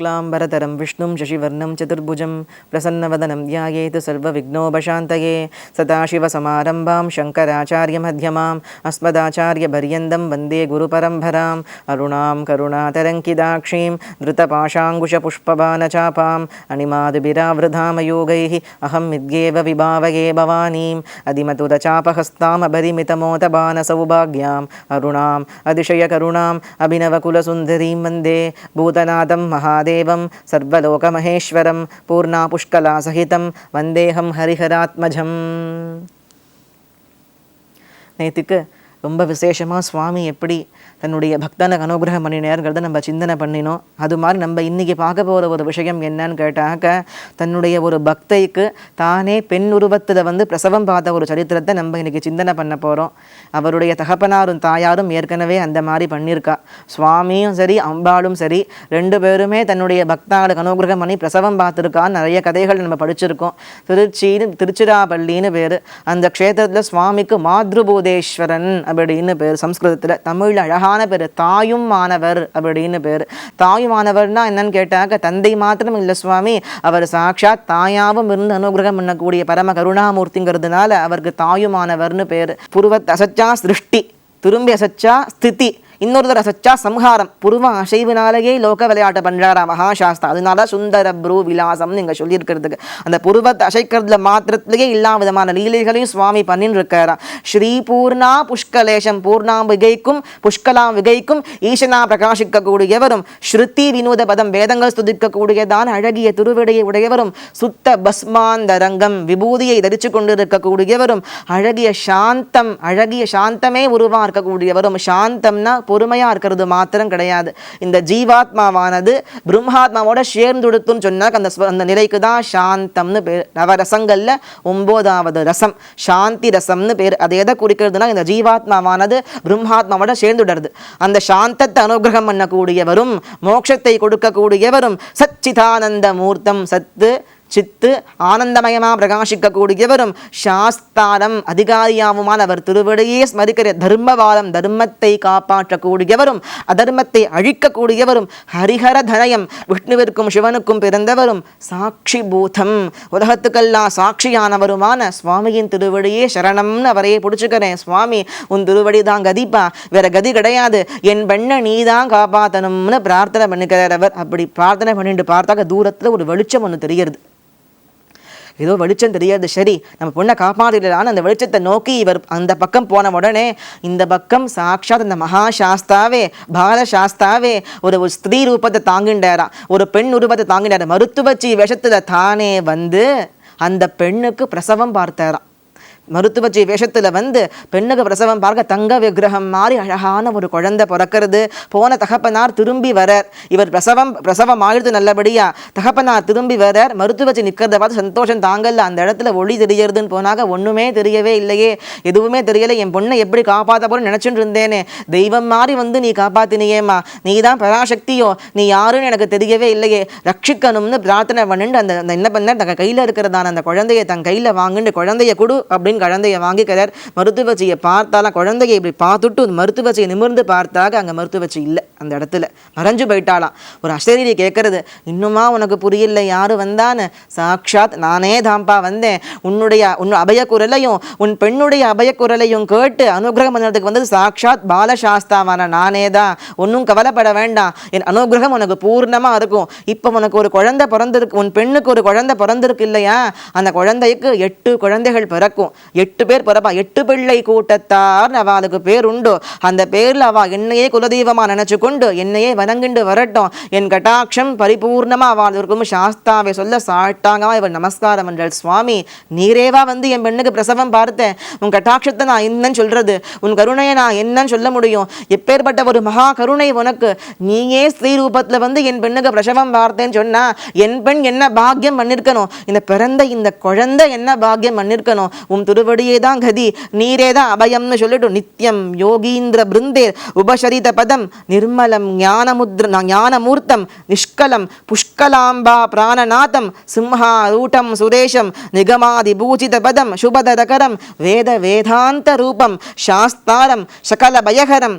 शुक्लाम्बरतरं विष्णुं शशिवर्णं चतुर्भुजं प्रसन्नवदनं ध्यायेत् सर्वविघ्नोपशान्तये सदाशिवसमारम्भां शङ्कराचार्यमध्यमाम् अस्मदाचार्यपर्यन्तं वन्दे गुरुपरम्पराम् अरुणां करुणातरङ्किदाक्षीं धृतपाशाङ्कुशपुष्पबाणचापाम् अणिमादिभिरावृधामयोगैः अहं मिद्येव विभावये भवानीम् अधिमतुदचापहस्तामभरिमितमोतबाणसौभाग्याम् अरुणाम् अतिशयकरुणाम् अभिनवकुलसुन्दरीं वन्दे भूतनाथं वासुदेवं सर्वलोकमहेश्वरं पूर्णापुष्कलासहितं वन्देऽहं हरिहरात्मजम् नैतिक ரொம்ப விசேஷமாக சுவாமி எப்படி தன்னுடைய பக்தனுக்கு அனுகிரகம் பண்ணினாருங்கிறத நம்ம சிந்தனை பண்ணினோம். அது மாதிரி நம்ம இன்றைக்கி பார்க்க போகிற ஒரு விஷயம் என்னன்னு கேட்டாக்க தன்னுடைய ஒரு பக்தைக்கு தானே பெண் உருவத்தில் வந்து பிரசவம் பார்த்த ஒரு சரித்திரத்தை நம்ம இன்றைக்கி சிந்தனை பண்ண போகிறோம் அவருடைய தகப்பனாரும் தாயாரும் ஏற்கனவே அந்த மாதிரி பண்ணியிருக்கா. சுவாமியும் சரி அம்பாளும் சரி ரெண்டு பேருமே தன்னுடைய பக்தாளுக்கு அனுகிரகம் பண்ணி பிரசவம் பார்த்துருக்கான்னு நிறைய கதைகள் நம்ம படிச்சிருக்கோம். திருச்சின்னு திருச்சிராப்பள்ளின்னு பேர் அந்த க்ஷேத்திரத்தில் சுவாமிக்கு மாத்ருபூதேஸ்வரன் அப்படின்னு பேர். சம்ஸ்கிருதத்தில் தமிழ் அழகான பேர். தாயும் மாணவர் அப்படின்னு பேர். தாயும் மாணவர்னா என்னன்னு கேட்டாக்க தந்தை மாத்திரம் இல்லை சுவாமி. அவர் சாட்சாத் தாயாவும் இருந்து அனுகிரகம் பண்ணக்கூடிய பரம கருணாமூர்த்திங்கிறதுனால அவருக்கு தாயுமானவர்னு பேர். புருவத் அசச்சா சிருஷ்டி. திரும்பி அசச்சா ஸ்திதி. இன்னொரு தடவை அசச்சா சம்ஹாரம் புருவ அசைவினாலேயே லோக விளையாட்டு பண்றாரா மகாசாஸ்தா அதனால சுந்தர ப்ரூ விலாசம்னு இங்க சொல்லியிருக்கிறதுக்கு. அந்த புருவத்தை அசைக்கிறதுல மாத்திரத்திலேயே எல்லா விதமான லீலைகளையும் சுவாமி பண்ணின்னு இருக்காரா ஸ்ரீ பூர்ணா புஷ்கலேஷம் பூர்ணாம்பிகைக்கும் புஷ்கலாம் விகைக்கும் ஈசனா பிரகாசிக்கக்கூடியவரும் ஸ்ருதி வினோத பதம் வேதங்கள் ஸ்துதிக்கக்கூடியதான அழகிய திருவிடையை உடையவரும் சுத்த பஸ்மாந்தரங்கம் விபூதியை தரிச்சு கொண்டிருக்கக்கூடியவரும் அழகிய சாந்தம் அழகிய சாந்தமே உருவா இருக்கக்கூடியவரும் சாந்தம்னா பொறுமையாக இருக்கிறது மாத்திரம் கிடையாது. இந்த ஜீவாத்மாவானது பிரம்மாத்மாவோட சேர்ந்துடுத்துன்னு சொன்னால் அந்த அந்த நிலைக்கு தான் சாந்தம்னு பேர். நவரசங்களில் ஒம்போதாவது ரசம். சாந்தி ரசம்னு பேர். அது எதை குறிக்கிறதுனா இந்த ஜீவாத்மாவானது பிரம்மாத்மாவோட சேர்ந்துடுறது. அந்த சாந்தத்தை அனுகிரகம் பண்ணக்கூடியவரும் மோட்சத்தை கொடுக்கக்கூடியவரும் சச்சிதானந்த மூர்த்தம் சத்து சித்து ஆனந்தமயமாக பிரகாசிக்கக்கூடியவரும் சாஸ்தாரம் அதிகாரியாவுமான அவர் திருவடியே ஸ்மரிக்கிற தர்மவாதம் தர்மத்தை காப்பாற்றக்கூடியவரும் அதர்மத்தை அழிக்கக்கூடியவரும் ஹரிஹர தனயம் விஷ்ணுவிற்கும் சிவனுக்கும் பிறந்தவரும் சாட்சி பூதம். உலகத்துக்கெல்லாம் சாட்சியானவருமான சுவாமியின் திருவடியே சரணம்னு அவரையே பிடிச்சிக்கிறேன். சுவாமி உன் திருவடி தான் கதிப்பா வேற கதி கிடையாது. என் பெண்ணை நீ தான் காப்பாற்றணும்னு பிரார்த்தனை பண்ணிக்கிறார் அவர். அப்படி பிரார்த்தனை பண்ணிட்டு பார்த்தாக்க தூரத்தில் ஒரு வெளிச்சம் ஒன்று தெரிகிறது. ஏதோ வெளிச்சம் தெரியாது. சரி நம்ம பொண்ணை காப்பாற்றிடலான்னு அந்த வெளிச்சத்தை நோக்கி இவர் அந்த பக்கம் போன உடனே இந்த பக்கம் சாட்சாத் அந்த மகா சாஸ்தாவே பால சாஸ்தாவே ஒரு ஒரு ஸ்திரீ ரூபத்தை தாங்கின்றாரா ஒரு பெண் ரூபத்தை தாங்கிண்டாரா மருத்துவச்சி விஷத்தில் தானே வந்து அந்த பெண்ணுக்கு பிரசவம் பார்த்தாராம் மருத்துவச்சி வேஷத்தில் வந்து பெண்ணுக்கு பிரசவம் பார்க்க தங்க விக்கிரகம் மாதிரி அழகான ஒரு குழந்தை பிறக்கிறது. போன தகப்பனார் திரும்பி வரார். இவர் பிரசவம் பிரசவம் ஆயிடுது நல்லபடியா. தகப்பனார் திரும்பி வரார். மருத்துவச்சி நிற்கிறத பார்த்து சந்தோஷம் தாங்கல்ல. அந்த இடத்துல ஒளி தெரியறதுன்னு போனாக ஒன்றுமே தெரியவே இல்லையே. எதுவுமே தெரியல. என் பொண்ணை எப்படி காப்பாற்ற போறேன்னு நினச்சிட்டு இருந்தேனே. தெய்வம் மாதிரி வந்து நீ காப்பாத்தினியேம்மா. நீ தான் பராசக்தியோ. நீ யாருன்னு எனக்கு தெரியவே இல்லையே. ரட்சிக்கணும்னு பிரார்த்தனை பண்ணுண்டு அந்த அந்த என்ன பண்ண தங்க கையில் இருக்கிறதான அந்த குழந்தைய தன் கையில் வாங்கிட்டு குழந்தைய கொடு அப்படின்னு குழந்தைய வாங்கிக்கிறார் மருத்துவச்சியை பார்த்தாலாம் குழந்தைய இப்படி பார்த்துட்டு மருத்துவச்சியை நிமிர்ந்து பார்த்தாக அங்கே மருத்துவச்சி இல்லை அந்த இடத்துல. மறைஞ்சு போயிட்டாலாம் ஒரு அசரீரி கேட்கறது இன்னுமா உனக்கு புரியல யாரு வந்தான்னு? சாக்ஷாத் நானே தாம்பா வந்தேன். உன்னுடைய உன் அபயக்குரலையும் உன் பெண்ணுடைய அபயக்குரலையும் கேட்டு அனுகிரகம் பண்ணுறதுக்கு வந்தது சாக்ஷாத் பாலசாஸ்தாவான நானே தான். ஒன்றும் கவலைப்பட வேண்டாம். என் அனுகிரகம் உனக்கு பூர்ணமாக இருக்கும். இப்போ உனக்கு ஒரு குழந்தை பிறந்திருக்கு உன் பெண்ணுக்கு ஒரு குழந்தை பிறந்திருக்கு இல்லையா? அந்த குழந்தைக்கு எட்டு குழந்தைகள் பிறக்கும். எட்டு பேர் பிறப்பா எட்டு பிள்ளை கூட்டத்தார் அவளுக்கு பேர் உண்டு. அந்த பேர்ல அவ என்னையே குலதெய்வமா நினைச்சு கொண்டு என்னையே வணங்கிண்டு வரட்டும். என் கட்டாட்சம் பரிபூர்ணமா அவள் இருக்கும் சாஸ்தாவை சொல்ல சாட்டாங்கவா இவள் நமஸ்காரம் என்றாள். சுவாமி நீரேவா வந்து என் பெண்ணுக்கு பிரசவம் பார்த்தேன். உன் கட்டாட்சத்தை நான் என்னன்னு சொல்றது உன் கருணையை நான் என்னன்னு சொல்ல முடியும். எப்பேற்பட்ட ஒரு மகா கருணை உனக்கு. நீயே ஸ்ரீ ரூபத்துல வந்து என் பெண்ணுக்கு பிரசவம் பார்த்தேன்னு சொன்னா என் பெண் என்ன பாக்கியம் பண்ணிருக்கணும்? இந்த பிறந்த இந்த குழந்தை என்ன பாக்கியம் பண்ணிருக்கணும்? உன் திருவடியே தான் கதி நீரே தான் அபயம்னு சொல்லிட்டு நித்யம் யோகீந்திர பிருந்தேர் உபசரித பதம் நிர்மலம் ஞானமுத்ர ஞானமூர்த்தம் நிஷ்கலம் புஷ்கலாம்பா பிராணநாதம் சிம்ஹாரூட்டம் சுரேஷம் நிகமாதி பூஜித பதம் சுபதரகரம் வேத வேதாந்த ரூபம் சாஸ்தாரம் சகல பயகரம்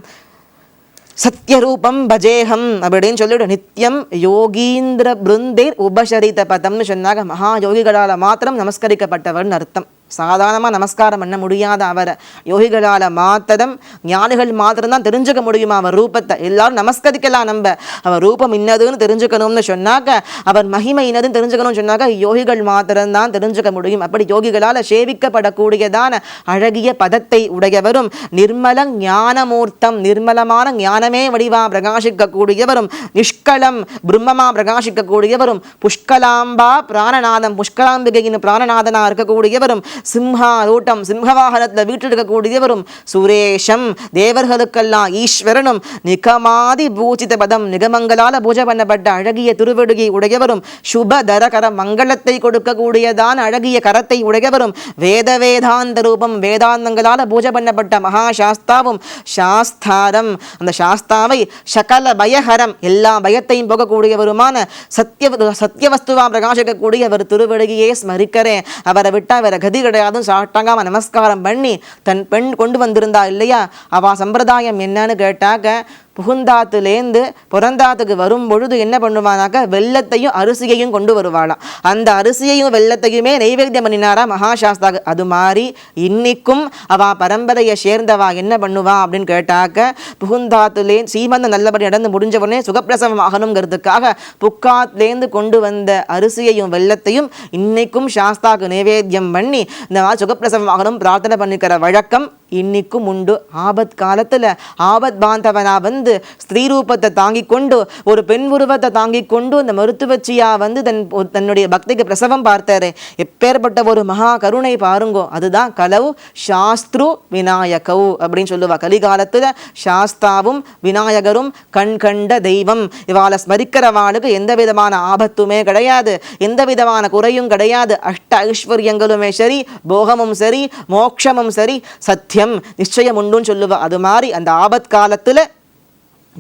சத்தியரூபம் பஜேகம் அப்படின்னு சொல்லிட்டு நித்தியம் யோகீந்திர பிருந்தேர் உபசரித பதம்னு சொன்னாங்க. மகா யோகிகளால் மாத்திரம் நமஸ்கரிக்கப்பட்டவர்னு அர்த்தம். சாதாரணமாக நமஸ்காரம் பண்ண முடியாத அவரை. யோகிகளால் மாத்திரம் ஞானிகள் மாத்திரம்தான் தெரிஞ்சுக்க முடியுமா அவர் ரூபத்தை? எல்லாரும் நமஸ்கரிக்கலாம் நம்ம. அவர் ரூபம் இன்னதுன்னு தெரிஞ்சுக்கணும்னு சொன்னாக்க அவர் மகிமை இன்னதுன்னு தெரிஞ்சுக்கணும்னு சொன்னாக்க யோகிகள் மாத்திரம்தான் தெரிஞ்சுக்க முடியும். அப்படி யோகிகளால் சேவிக்கப்படக்கூடியதான அழகிய பதத்தை உடையவரும் நிர்மல ஞானமூர்த்தம் நிர்மலமான ஞானமே வடிவா பிரகாசிக்கக்கூடியவரும் நிஷ்கலம் பிரம்மமா பிரகாசிக்கக்கூடியவரும் புஷ்கலாம்பா பிராணநாதம் புஷ்கலாம்பிகையின் பிராணநாதனா இருக்கக்கூடியவரும் சிம்ஹாரூட்டம் சிம்ஹவாகனத்தில் வீற்றிருக்கக்கூடியவரும் சுரேஷம் தேவர்களுக்கெல்லாம் ஈஸ்வரனும் நிகமாதி பூஜித பதம் நிகமங்களால் பூஜை பண்ணப்பட்ட அழகிய திருவடுகை உடையவரும் சுபதரகர மங்களத்தை கொடுக்கக்கூடியதான அழகிய கரத்தை உடையவரும் வேத வேதாந்த ரூபம் வேதாந்தங்களால் பூஜை பண்ணப்பட்ட மகாசாஸ்தாவும் சாஸ்தாரம். அந்த சாஸ்தாவை சகல பயஹரம் எல்லா பயத்தையும் போகக்கூடியவருமான சத்திய சத்தியவஸ்துவா பிரகாசிக்கக்கூடியவர் திருவடுகையே ஸ்மரிக்கிறேன். அவரை விட்டா வேற கதி கிடையாதும் சாட்டாங்காம நமஸ்காரம் பண்ணி தன் பெண் கொண்டு வந்திருந்தா இல்லையா? அவ சம்பிரதாயம் என்னன்னு கேட்டாக்க புகுந்தாத்துலேருந்து புறந்தாத்துக்கு வரும் பொழுது என்ன பண்ணுவானாக்க வெள்ளத்தையும் அரிசியையும் கொண்டு வருவாளாம். அந்த அரிசியையும் வெள்ளத்தையுமே நைவேத்தியம் பண்ணினாரா மகாசாஸ்தாக்கு. அது மாதிரி இன்னைக்கும் அவ பரம்பரையை சேர்ந்தவா என்ன பண்ணுவா அப்படின்னு கேட்டாக்க புகுந்தாத்துலே சீமந்த நல்லபடி நடந்து முடிஞ்ச உடனே சுகப்பிரசவம் ஆகணுங்கிறதுக்காக புக்காத்துலேருந்து கொண்டு வந்த அரிசியையும் வெள்ளத்தையும் இன்னைக்கும் சாஸ்தாக்கு நைவேத்தியம் பண்ணி இந்த மாதிரி சுகப்பிரசவம் ஆகணும் பிரார்த்தனை பண்ணிக்கிற வழக்கம் இன்னைக்கும் உண்டு. ஆபத் காலத்தில் ஆபத் பாந்தவனா வந்து ஸ்திரீ ரூபத்தை தாங்கி கொண்டு ஒரு பெண் உருவத்தை தாங்கி கொண்டு அந்த மருத்துவச்சியா வந்து தன் தன்னுடைய பக்திக்கு பிரசவம் பார்த்தாரு. எப்பேற்பட்ட ஒரு மகா கருணை பாருங்கோ அதுதான் கலவு சாஸ்திரு விநாயகவு அப்படின்னு சொல்லுவா. கலிகாலத்தில் சாஸ்தாவும் விநாயகரும் கண் கண்ட தெய்வம். இவாளை ஸ்மரிக்கிறவாளுக்கு எந்த விதமான ஆபத்துமே கிடையாது. எந்த விதமான குறையும் கிடையாது. அஷ்ட ஐஸ்வர்யங்களுமே சரி போகமும் சரி மோட்சமும் சரி சத்தியம் நிச்சயம் உண்டுன்னு சொல்லுவா. அது மாதிரி அந்த ஆபத் காலத்தில்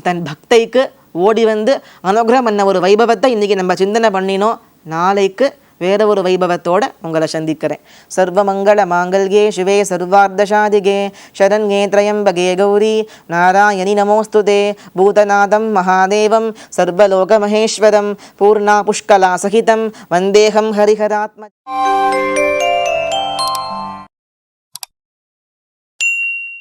தன் பக்தைக்கு ஓடி வந்து அனுகிரகம் பண்ண ஒரு வைபவத்தை இன்னைக்கு நம்ம சிந்தனை பண்ணினோம் நாளைக்கு வேற ஒரு வைபவத்தோட உங்களை சந்திக்கிறேன். சர்வமங்கள மாங்கல்யே சிவே சர்வார்த்தசாதிகே சரண்யே திரயம்பகே கௌரி நாராயணி நமோஸ்துதே பூதநாதம் மகாதேவம் சர்வலோக மகேஸ்வரம் பூர்ணா புஷ்கலா சகிதம் வந்தேகம் ஹரிஹராத்ம